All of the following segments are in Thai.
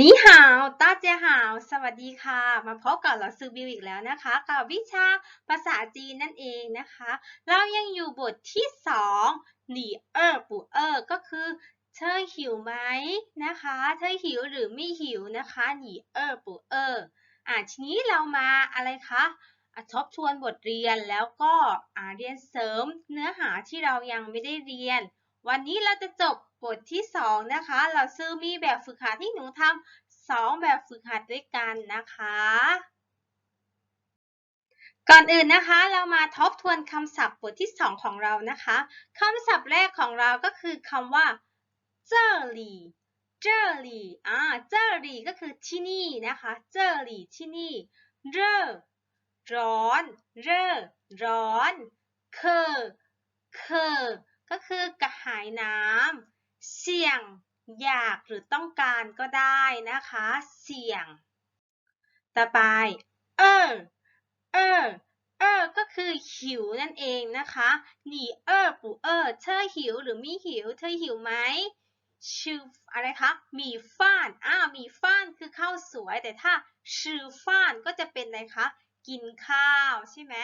นีฮาวต้าเจียฮาว สวัสดีค่ะ มาพบกับเราซื้อบิวอีกแล้วนะคะ กับวิชาภาษาจีนนั่นเองนะคะ เรายังอยู่บทที่สองหนีเออปูเออก็คือ เธอหิวไหมนะคะ เธอหิวหรือไม่หิวนะคะหนีเออปูเอออะทีนี้เรามาอะไรคะอะทบทวนบทเรียนแล้วก็อ่าเรียนเสริมเนื้อหาที่เรายังไม่ได้เรียน วันนี้เราจะจบบทที่ 2 นะคะ เราซื้อมีแบบฝึกหัดที่หนูทำสองแบบฝึกหัดด้วยกันนะคะ ก่อนอื่นนะคะ เรามาทบทวนคำศัพท์บทที่ 2 ของเรานะคะคำศัพท์แรกของเราก็คือคำว่าเจอรี่เจอรี่อ่าเจอรี่ก็คือที่นี่นะคะเจอรี่ที่นี่เร่อร้อน เร่อร้อน เคอเคอก็คือกระหายน้ำ เสี่ยง อยากหรือต้องการก็ได้นะคะ เสี่ยง ต่อไป เออ เออ เออ ก็คือหิวนั่นเองนะคะหนีเออปูเออ เธอหิวหรือไม่หิว เธอหิวไหมชื่ออะไรคะ มีฟ้าน อ้าวมีฟ้านคือข้าวสวย แต่ถ้าชื่อฟ้านก็จะเป็นอะไรคะ กินข้าวใช่ไหม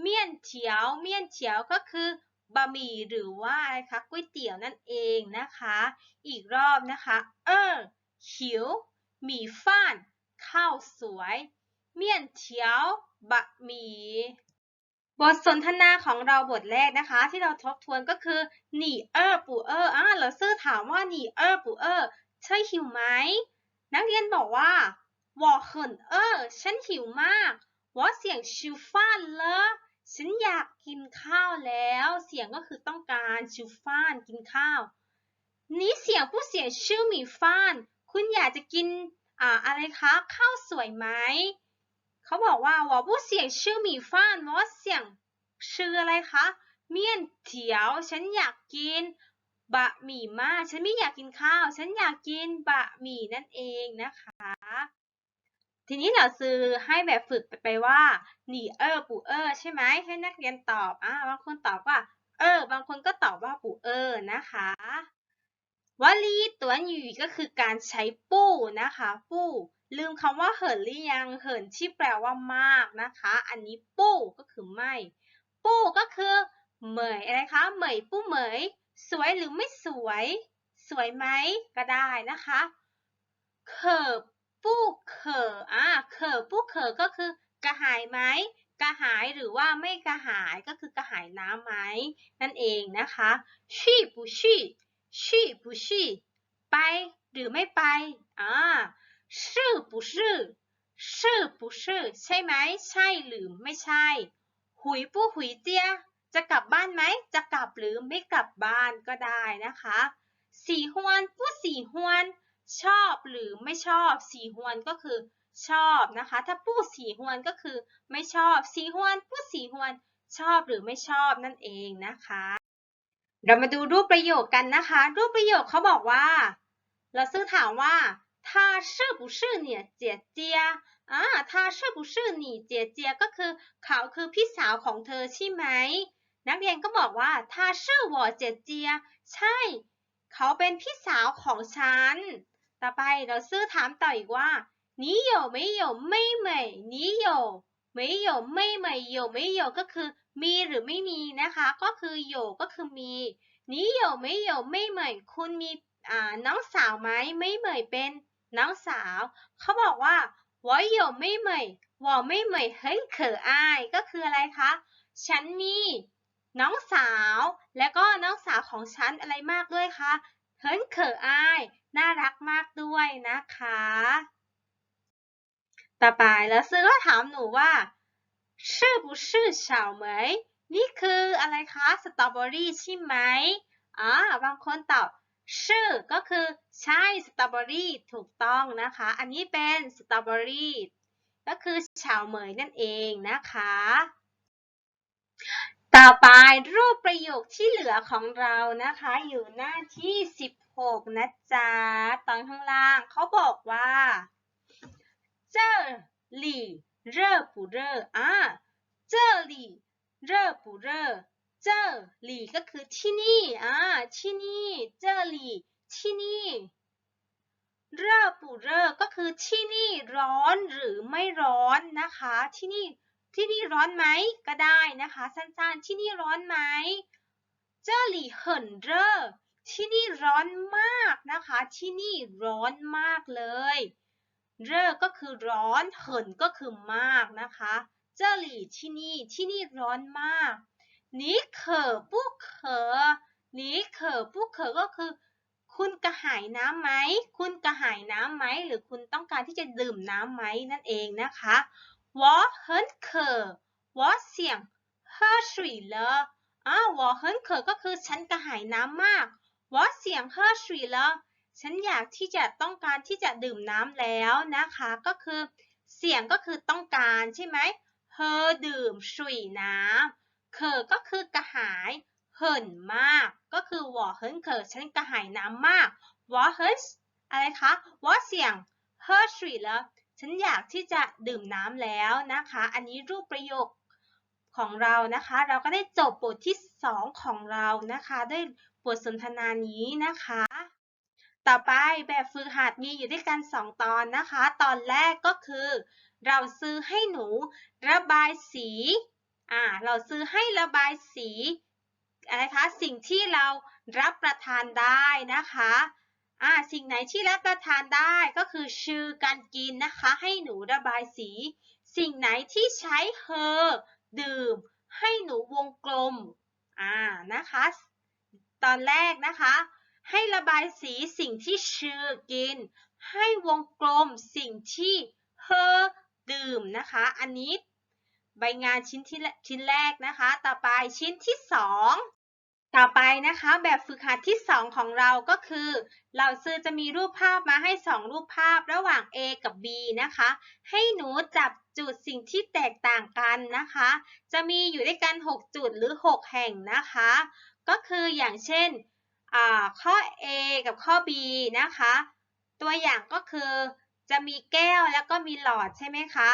เมี่ยนเฉียว เมี่ยนเฉียวก็คือ บะหมี่หรือว่าอะไรคะก๋วยเตี๋ยวนั่นเองนะคะ อีกรอบนะคะเออหิวหมี่ฟ้านข้าวสวยเมี่ยนเทียวบะหมี่บทสนทนาของเราบทแรกนะคะ ที่เราทบทวนก็คือหนีเออปู่เอออ่าเราซื่อถามว่าหนีเออปู่เออใช่หิวไหมนักเรียนบอกว่าว่าเขินเออฉันหิวมากว่าเสียงชิวฟ้านเลย ฉันอยากกินข้าวแล้ว เสียงก็คือต้องการชิวฟ่านกินข้าว นี่เสียงผู้เสียชื่อหมีฟ่าน คุณอยากจะกินอ่าอะไรคะข้าวสวยไหมเขาบอกว่าว่าผู้เสียชื่อหมีฟ่านว่าเสียงชื่ออะไรคะเมี่ยนเถียว ฉันอยากกินบะหมี่มาก ฉันไม่อยากกินข้าว ฉันอยากกินบะหมี่นั่นเองนะคะ ทีนี้เราซื้อให้แบบฝึกไปว่าหนีเออปูเออใช่ไหมให้นักเรียนตอบอ่าบางคนตอบว่า เออ บางคนก็ตอบว่าปูเออนะคะวลีตัวหยีก็คือการใช้ปู้นะคะ ปู้ลืมคำว่าเหินหรือยังเหินที่แปลว่ามากนะคะ อันนี้ปู้ก็คือไม่ ปู้ก็คือเหมยอะไรคะเหมยปู้เหมย สวยหรือไม่สวย สวยไหมก็ได้นะคะเขิบ ปู้เขออ่าเขอปู้เขอก็คือกระหายไหมกระหายหรือว่าไม่กระหายก็คือกระหายน้ำไหมนั่นเองนะคะชีปูชีชีปูชีไปหรือไม่ไปอ่าชื่อปูชื่อชื่อปูชื่อใช่ไหมใช่หรือไม่ใช่หุยผู้หุยเจียจะกลับบ้านไหมจะกลับหรือไม่กลับบ้านก็ได้นะคะสี่ฮวนผู้สี่ฮวน ชอบหรือไม่ชอบสีฮวนก็คือชอบนะคะ ถ้าปู้สีฮวนก็คือไม่ชอบสีฮวนปู้สีฮวน ชอบหรือไม่ชอบนั่นเองนะคะ เรามาดูรูปประโยคกันนะคะ รูปประโยคเขาบอกว่า เราซื้อถามว่า他是不是你姐姐อ่า他是不是你姐姐ก็คือเขาคือพี่สาวของเธอใช่ไหม นักเรียนก็บอกว่า他是我姐姐ใช่ เขาเป็นพี่สาวของฉัน ต่อไปเราซื้อถามต่ออีกว่า你有没有妹妹你有没有妹妹有没有ก็คือมีหรือไม่มีนะคะ ก็คือ有ก็คือมี你有没有妹妹คุณมีน้องสาวไหมไม่เหมยเป็นน้องสาว เขาบอกว่า我有妹妹我妹妹很可爱ก็คืออะไรคะ ฉันมีน้องสาว และก็น้องสาวของฉันอะไรมากด้วยคะ很可爱 น่ารักมากด้วยนะคะ ต่อไปแล้วซื้อก็ถามหนูว่า是不是小梅นี่คืออะไรคะสตรอเบอรี่ใช่ไหมอ่าบางคนตอบชื่อก็คือใช่สตรอเบอรี่ถูกต้องนะคะ อันนี้เป็นสตรอเบอรี่ก็คือชาวเหมยนั่นเองนะคะ ต่อไปรูปประโยคที่เหลือของเรานะคะ อยู่หน้าที่ 16 นะจ๊ะ ตอนข้างล่างเขาบอกว่าเจอลี่เร่ปูเร่อ่าเจอลี่เร่ปูเร่เจอลี่ก็คือที่นี่อ่าที่นี่เจอลี่ที่นี่เร่ปูเร่ก็คือที่นี่ร้อนหรือไม่ร้อนนะคะ ที่นี่ ที่นี่ร้อนไหมก็ได้นะคะ สั้นๆ ที่นี่ร้อนไหมเจอาหลี่เหินเร่อที่นี่ร้อนมากนะคะ ที่นี่ร้อนมากเลย เร่อก็คือร้อนเหินก็คือมากนะคะ เจอาหลี่ที่นี่ที่นี่ร้อนมากนี่เขอปุ๊เขอนี่เขอปุ๊เขอก็คือ คุณกระหายน้ำไหม คุณกระหายน้ำไหม หรือคุณต้องการที่จะดื่มน้ำไหมนั่นเองนะคะ 我很渴我想喝水了อ่า我很渴ก็คือฉันกระหายน้ำมาก我想喝水了ฉันอยากที่จะต้องการที่จะดื่มน้ำแล้วนะคะ ก็คือเสียงก็คือต้องการใช่ไหมเฮอดื่มสุยน้ำเคอก็คือกระหาย เหินมาก ก็คือ我很渴ฉันกระหายน้ำมาก我很อะไรคะ我想喝水了 ฉันอยากที่จะดื่มน้ำแล้วนะคะ อันนี้รูปประโยคของเรานะคะ เราก็ได้จบบทที่สองของเรานะคะ ด้วยบทสนทนานี้นะคะ ต่อไปแบบฝึกหัดมีอยู่ด้วยกัน 2 ตอนนะคะ ตอนแรกก็คือ เราซื้อให้หนูระบายสี อ่า เราซื้อให้ระบายสีอะไรคะ สิ่งที่เรารับประทานได้นะคะ อ่าสิ่งไหนที่รับประทานได้ก็คือชื่อการกินนะคะ ให้หนูระบายสี สิ่งไหนที่ใช้เฮอดื่ม ให้หนูวงกลมอ่านะคะ ตอนแรกนะคะ ให้ระบายสีสิ่งที่ชื่อกิน ให้วงกลมสิ่งที่เฮอดื่มนะคะ อันนี้ใบงานชิ้นที่ชิ้นแรกนะคะ ต่อไปชิ้นที่สอง ต่อไปนะคะแบบฝึกหัดที่ 2 ของเราก็คือ เราซื้อจะมีรูปภาพมาให้ 2 รูปภาพระหว่าง A กับ B นะคะ ให้หนูจับจุดสิ่งที่แตกต่างกันนะคะ จะมีอยู่ด้วยกัน 6 จุดหรือ 6 แห่งนะคะ ก็คืออย่างเช่นข้อ A กับข้อ B นะคะ ตัวอย่างก็คือจะมีแก้วแล้วก็มีหลอดใช่ไหมคะ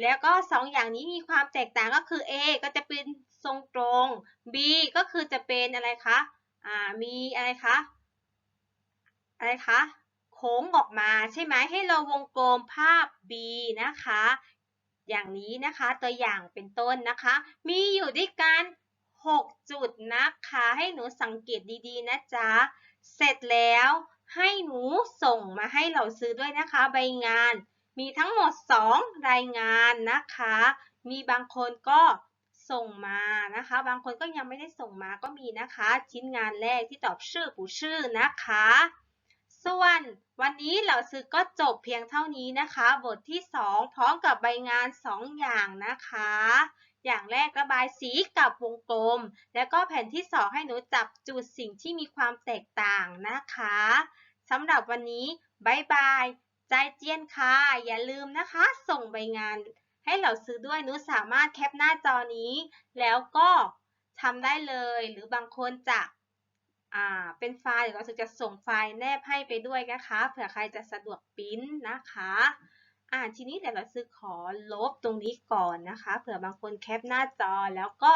แล้วก็ 2 อย่างนี้มีความแตกต่างก็คือ A ก็จะเป็น ทรงตรง B ก็คือจะเป็นอะไรคะ อ่า มีอะไรคะ อะไรคะ โค้งออกมาใช่ไหม ให้เราวงกลมภาพ B นะคะ อย่างนี้นะคะ ตัวอย่างเป็นต้นนะคะ มีอยู่ด้วยกัน 6 จุดนะคะ ให้หนูสังเกตดีๆ นะจ๊ะ เสร็จแล้วให้หนูส่งมาให้เราซื้อด้วยนะคะ ใบงาน มีทั้งหมด 2 รายงานนะคะ มีบางคนก็ ส่งมานะคะ บางคนก็ยังไม่ได้ส่งมาก็มีนะคะ ชิ้นงานแรกที่ตอบชื่อผู้ชื่อนะคะ ส่วนวันนี้เราซื้อก็จบเพียงเท่านี้นะคะ บทที่ 2 พร้อมกับใบงาน 2 อย่างนะคะ อย่างแรกระบายสีกับวงกลม แล้วก็แผ่นที่ 2 ให้หนูจับจุดสิ่งที่มีความแตกต่างนะคะสำหรับวันนี้บายบาย ใจเจียนค่ะ อย่าลืมนะคะ ส่งใบงาน ให้เราซื้อด้วยนุสามารถแคปหน้าจอนี้ แล้วก็ทำได้เลย หรือบางคนจะอ่าเป็นไฟล์เราจะส่งไฟล์แนบให้ไปด้วยนะคะเผื่อใครจะสะดวกปริ้นนะคะอ่าทีนี้เดี๋ยวเราซื้อขอลบตรงนี้ก่อนนะคะเผื่อบางคนแคปหน้าจอแล้วก็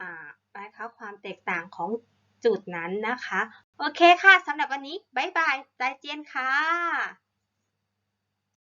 อ่านะคะความแตกต่างของจุดนั้นนะคะ โอเคค่ะสำหรับวันนี้ บ๊ายบายใจเจียนค่ะ